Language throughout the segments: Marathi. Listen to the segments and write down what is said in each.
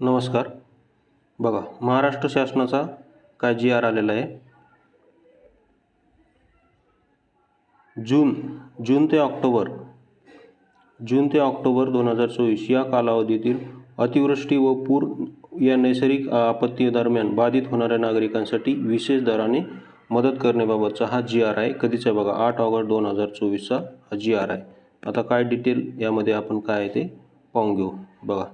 नमस्कार. बघा महाराष्ट्र शासनाचा काय जी आर आलेला आहे? जून जून ते ऑक्टोबर जून ते ऑक्टोबर दोन हजार चोवीस या कालावधीतील अतिवृष्टी व पूर या नैसर्गिक आपत्ती दरम्यान बाधित होणाऱ्या नागरिकांसाठी विशेष दराने मदत करण्याबाबतचा हा जी आर आहे. कधीचा आहे बघा आठ ऑगस्ट दोन हजार चोवीसचा हा जी आर आहे. आता काय डिटेल यामध्ये आपण काय आहे ते पाहून घेऊ. बघा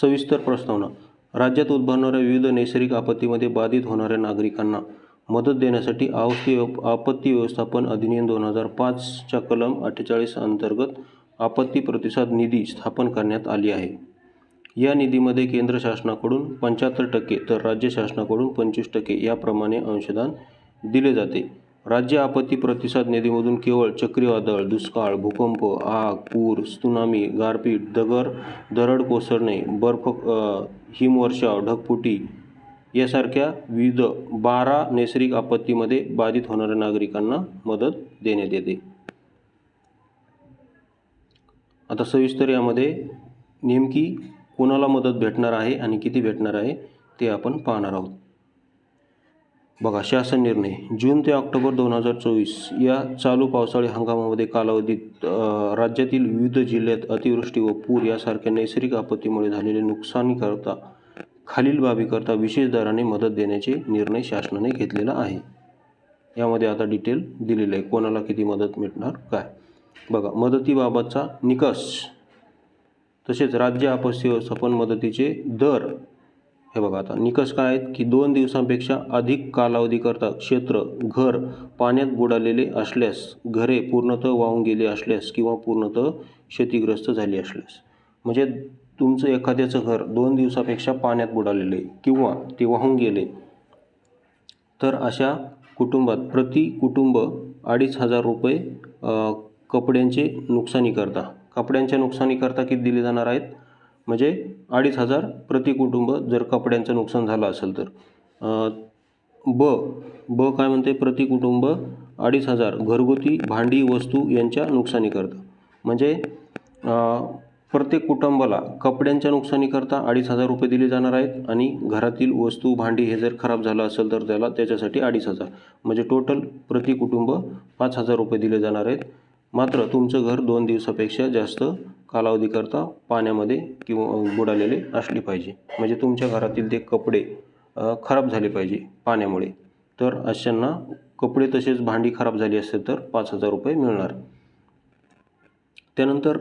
सविस्तर प्रस्तावना. राज्यात उद्भवणाऱ्या विविध नैसर्गिक आपत्तीमध्ये बाधित होणाऱ्या नागरिकांना मदत देण्यासाठी आपत्ती आपत्ती व्यवस्थापन अधिनियम दोन हजार पाचच्या कलम अठ्ठेचाळीस अंतर्गत आपत्ती प्रतिसाद निधी स्थापन करण्यात आली आहे. या निधीमध्ये केंद्र शासनाकडून पंच्याहत्तर टक्के तर राज्य शासनाकडून पंचवीस टक्के याप्रमाणे अंशदान दिले जाते. राज्य आपत्ती प्रतिसाद निधीमधून केवळ चक्रीवादळ दुष्काळ भूकंप आग पूर सुनामी गारपीट दगर दरड कोसळणे बर्फ हिमवर्षाव ढगफुटी यासारख्या विविध बारा नैसर्गिक आपत्तीमध्ये बाधित होणाऱ्या नागरिकांना मदत देण्यात येते. आता सविस्तर यामध्ये नेमकी कोणाला मदत भेटणार आहे आणि किती भेटणार आहे ते आपण पाहणार आहोत. बघा शासन निर्णय. जून ते ऑक्टोबर दोन हजार चोवीस या चालू पावसाळी हंगामामध्ये कालावधीत राज्यातील विविध जिल्ह्यात अतिवृष्टी व पूर यासारख्या नैसर्गिक आपत्तीमुळे झालेले नुकसानीकरता खालील बाबीकरता विशेष दराने मदत देण्याचे निर्णय शासनाने घेतलेला आहे. यामध्ये आता डिटेल दिलेलं आहे. कोणाला किती मदत मिळणार काय? बघा मदतीबाबतचा निकष. तसेच राज्य आपत्ती व्यवस्थापन मदतीचे दर. हे बघा आता. निकष काय आहेत? की दोन दिवसांपेक्षा अधिक कालावधीकरता क्षेत्र घर पाण्यात बुडालेले असल्यास घरे पूर्णतः वाहून गेले असल्यास किंवा पूर्णतः क्षतिग्रस्त झाली असल्यास. म्हणजे तुमचं एखाद्याचं घर दोन दिवसापेक्षा पाण्यात बुडालेले किंवा ते वाहून गेले तर अशा कुटुंबात प्रति कुटुंब अडीच हजार रुपये कपड्यांचे कपड्यांचे नुकसानीकरता कपड्यांच्या नुकसानीकरता किती दिले जाणार आहेत? म्हणजे अडीच हजार प्रति कुटुंब जर कपड्यांचं नुकसान झालं असेल तर. ब ब काय म्हणते? प्रति कुटुंब अडीच हजार. घरगुती भांडी वस्तू यांच्या नुकसानीकरता. म्हणजे प्रत्येक कुटुंबाला कपड्यांच्या नुकसानीकरता अडीच हजार रुपये दिले जाणार आहेत आणि घरातील वस्तू भांडी हे जर खराब झालं असेल तर त्याला त्याच्यासाठी अडीच हजार. म्हणजे टोटल प्रति कुटुंब पाच हजार रुपये दिले जाणार आहेत. मात्र तुमचं घर दोन दिवसापेक्षा जास्त कालावधीकरता पाण्यामध्ये किंवा बुडालेले असले पाहिजे. म्हणजे तुमच्या घरातील ते कपडे खराब झाले पाहिजे पाण्यामुळे. तर अशांना कपडे तसेच भांडी खराब झाली असेल तर पाच हजार रुपये मिळणार. त्यानंतर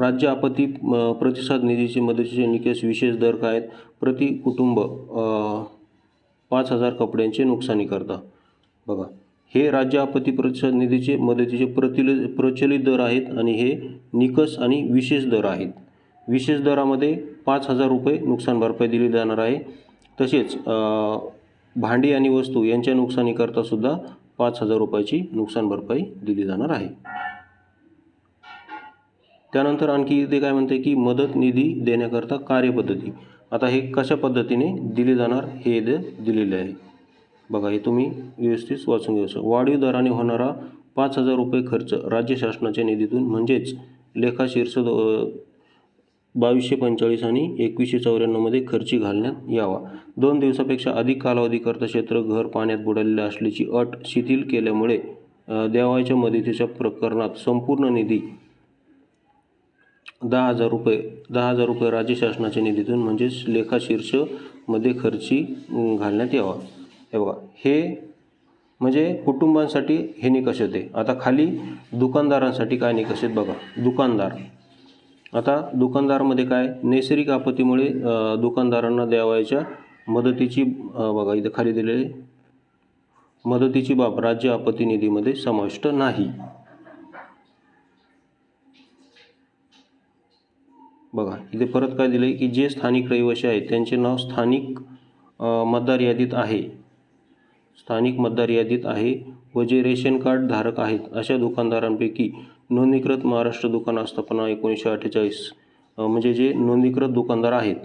राज्य आपत्ती प्रतिसाद निधीचे मदतीचे निकष विशेष दर काय आहेत? प्रति कुटुंब पाच हजार कपड्यांचे नुकसानी करता बघा. हे राज्य आपत्ती प्रतिसाद निधीचे मदतीचे प्रतिल प्रचलित दर आहेत आणि हे निकष आणि विशेष दर आहेत. विशेष दरामध्ये पाच हजार रुपये नुकसान भरपाई दिली जाणार आहे. तसेच भांडी आणि वस्तू यांच्या नुकसानीकरता सुद्धा पाच हजार रुपयाची नुकसान भरपाई दिली जाणार आहे. त्यानंतर आणखी इथे काय म्हणते की मदत निधी देण्याकरता कार्यपद्धती. आता हे कशा पद्धतीने दिले जाणार हे दिलेले आहे. बघा हे तुम्ही व्यवस्थित वाचून घेऊ शकता. वाढीव दराने होणारा पाच हजार रुपये खर्च राज्य शासनाच्या निधीतून. म्हणजेच लेखा शीर्ष बावीसशे पंचेचाळीस आणि एकवीसशे चौऱ्याण्णवमध्ये खर्ची घालण्यात यावा. दोन दिवसापेक्षा अधिक कालावधीकरता क्षेत्र घर पाण्यात बुडालेले असल्याची अट शिथिल केल्यामुळे अ, द्यावायच्या मदतीच्या प्रकरणात संपूर्ण निधी दहा हजार रुपये दहा हजार रुपये राज्य शासनाच्या निधीतून म्हणजेच लेखाशीर्षमध्ये खर्ची घालण्यात यावा. हे बघा हे म्हणजे कुटुंबांसाठी हे निकष होते आता खाली दुकानदारांसाठी काय निकष आहेत बघा दुकानदार. आता दुकानदारमध्ये काय? नैसर्गिक आपत्तीमुळे दुकानदारांना द्यावायच्या मदतीची बघा इथं खाली दिलेली मदतीची बाब राज्य आपत्ती निधीमध्ये समाविष्ट नाही. बघा इथे परत काय दिलं आहे की जे स्थानिक रहिवासी आहेत त्यांचे नाव स्थानिक मतदार यादीत आहे. स्थानिक मतदार यादीत आहे व जे रेशन कार्ड धारक आहेत अशा दुकानदारांपैकी नोंदणीकृत महाराष्ट्र दुकान आस्थापना एकोणीसशे अठ्ठेचाळीस म्हणजे जे नोंदणीकृत दुकानदार आहेत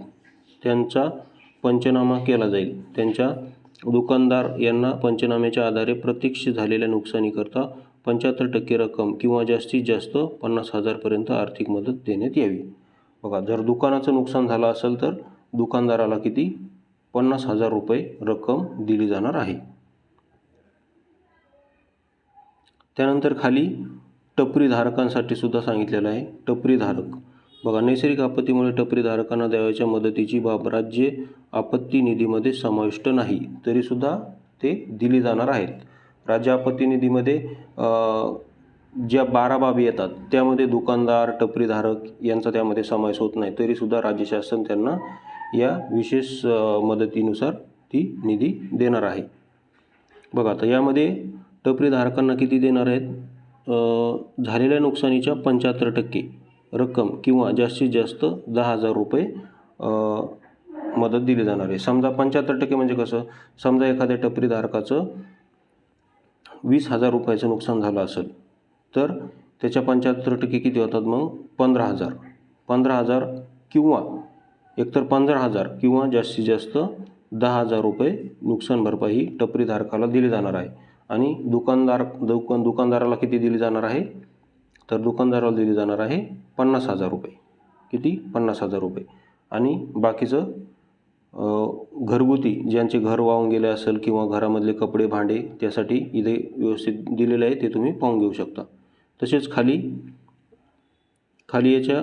त्यांचा पंचनामा केला जाईल. त्यांच्या दुकानदार यांना पंचनाम्याच्या आधारे प्रत्यक्ष झालेल्या नुकसानीकरता पंच्याहत्तर टक्के रक्कम किंवा जास्तीत जास्त पन्नास हजारपर्यंत आर्थिक मदत देण्यात यावी. बघा जर दुकानाचं नुकसान झालं असेल तर दुकानदाराला किती? पन्नास हजार रुपये रक्कम दिली जाणार आहे. त्यानंतर खाली टपरी धारकांसाठी सुद्धा सांगितलेलं आहे टपरी धारक बघा नैसर्गिक आपत्तीमुळे टपरी धारकांना द्यावयाच्या मदतीची बाब राज्य आपत्ती निधीमध्ये समाविष्ट नाही तरीसुद्धा ते दिली जाणार आहेत. राज्य आपत्ती निधीमध्ये ज्या बारा बाबी येतात त्यामध्ये दुकानदार टपरीधारक यांचा त्यामध्ये समावेश होत नाही तरीसुद्धा राज्य शासन त्यांना या विशेष मदतीनुसार ती निधी देणार आहे. बघा आता यामध्ये टपरी धारकांना किती देणार आहेत? झालेल्या नुकसानीच्या पंच्याहत्तर टक्के रक्कम किंवा जास्तीत जास्त दहा हजार रुपये मदत दिली जाणार आहे. समजा पंच्याहत्तर टक्के म्हणजे कसं? समजा एखाद्या टपरी धारकाचं वीस हजार रुपयाचं नुकसान झालं असेल तर त्याच्या पंच्याहत्तर टक्के किती होतात मग? पंधरा हजार. पंधरा हजार किंवा एकतर पंधरा हजार किंवा जास्तीत जास्त दहा हजार रुपये नुकसान भरपाई ही टपरी धारकाला दिली जाणार आहे. आणि दुकानदार दुकान दुकानदाराला किती दिली जाणार आहे? तर दुकानदाराला दिली जाणार आहे पन्नास हजार रुपये. किती? पन्नास हजार रुपये. आणि बाकीचं घरगुती ज्यांचे घर वाहून गेले असेल किंवा घरामधले कपडे भांडे त्यासाठी इथे व्यवस्थित दिलेले आहे ते तुम्ही पाहून घेऊ शकता. तसेच खाली खाली याच्या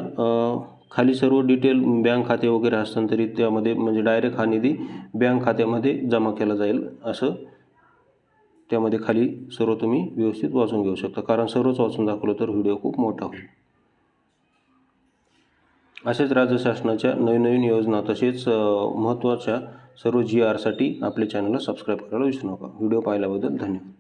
खाली सर्व डिटेल बँक खाते वगैरे हस्तांतरित त्यामध्ये म्हणजे डायरेक्ट हा निधी बँक खात्यामध्ये जमा केला जाईल असं त्यामध्ये खाली सर्व तुम्ही व्यवस्थित वाचून घेऊ शकता. कारण सर्वच वाचून दाखवलं तर व्हिडिओ खूप मोठा होईल. असेच राज्य शासनाच्या नवीन नवीन योजना तसेच महत्त्वाच्या सर्व जी आरसाठी आपल्या चॅनलला सबस्क्राईब करायला विसरू नका. व्हिडिओ पाहिल्याबद्दल धन्यवाद.